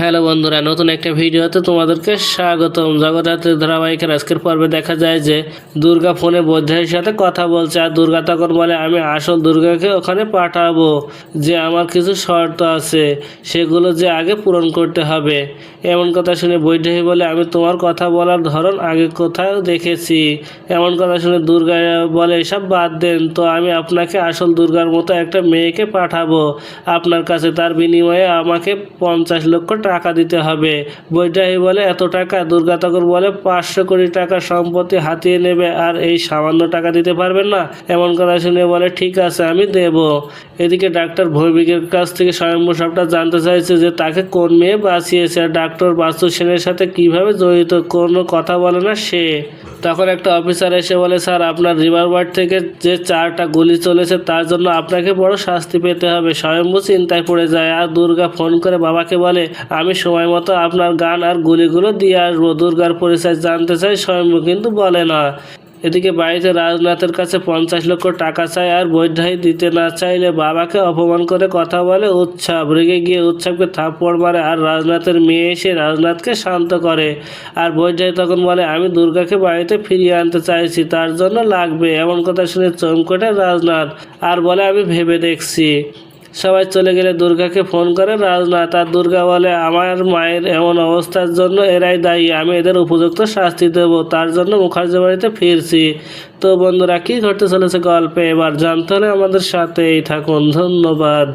Hello বন্ধুরা, নতুন একটা ভিডিওতে তোমাদেরকে স্বাগতম। জগদ্ধাত্রী ধারাবাহিকের আজকের পর্বে দেখা যায় যে দুর্গা ফোনে বৈদ্যের সাথে কথা বলছে, আর দুর্গা তখন বলে, আমি আসল দুর্গাকে ওখানে পাঠাবো, যে আমার কিছু শর্ত আছে, সেগুলো যে আগে পূরণ করতে হবে। এমন কথা শুনে বৈদেহী বলে, আমি তোমার কথা বলার ধরন আগে কোথাও দেখেছি। এমন কথা শুনে দুর্গা বলে, এসব বাদ দেন, তো আমি আপনাকে আসল দুর্গার মতো একটা মেয়েকে পাঠাবো। আপনার কাছে তার বিনিময়ে আমাকে পঞ্চাশ লক্ষ টাকা দিতে হবে। বৈদেহী বলে, এত টাকা? দুর্গা তখন বলে, পাঁচশো কোটি টাকা সম্পত্তি হাতিয়ে নেবে আর এই সামান্য টাকা দিতে পারবেন না। এমন কথা শুনে বলে, ঠিক আছে, আমি দেব। এদিকে ডাক্তার ভৌমিকের কাছ থেকে স্বয়ম্ভু সবটা জানতে চাইছে যে তাকে কোন মেয়ে বাঁচিয়েছে আর ডাক্তার বাস্তু সেনের সাথে কীভাবে জড়িত, কোনো কথা বলে না সে। তখন একটা অফিসার এসে বলে, স্যার, আপনার রিভার বার্ড থেকে যে চারটা গুলি চলেছে তার জন্য আপনাকে বড় শাস্তি পেতে হবে। স্বয়ম্ভু চিন্তায় পড়ে যায় আর দুর্গা ফোন করে বাবাকে বলে আমি সময় মতো আপনার গান আর গুলিগুলো দিয়ে আসব দুর্গার পরিচয় জানতে চাই, স্বয়ম্ভু কিন্তু বলে না। এদিকে বাড়িতে রাজনাথের কাছে পঞ্চাশ লক্ষ টাকা চায় আর বৈধাই দিতে না চাইলে বাবাকে অপমান করে কথা বলে উৎসব। রেগে গিয়ে উৎসবকে থাপ্পড় মারে আর রাজনাথের মেয়ে এসে রাজনাথকে শান্ত করে। আর বৈধাই তখন বলে, আমি দুর্গাকে বাড়িতে ফিরিয়ে আনতে চাইছি, তার জন্য লাগবে। এমন কথা শুনে চমকটে রাজনাথ। আর বলে, আমি ভেবে দেখছি। সবাই চলে গেলে দুর্গাকে ফোন করে রাজনাথ তার দুর্গা বলে আমার মায়ের এমন অবস্থার জন্য এরাই দায়ী, আমি এদের উপযুক্ত শাস্তি দেব, তার জন্য মুখার্জি বাড়িতে ফিরছি। তো বন্ধুরা, কী ঘটতে চলেছে গল্পে? এবার জানতে হলে আমাদের সাথেই থাকুন, ধন্যবাদ।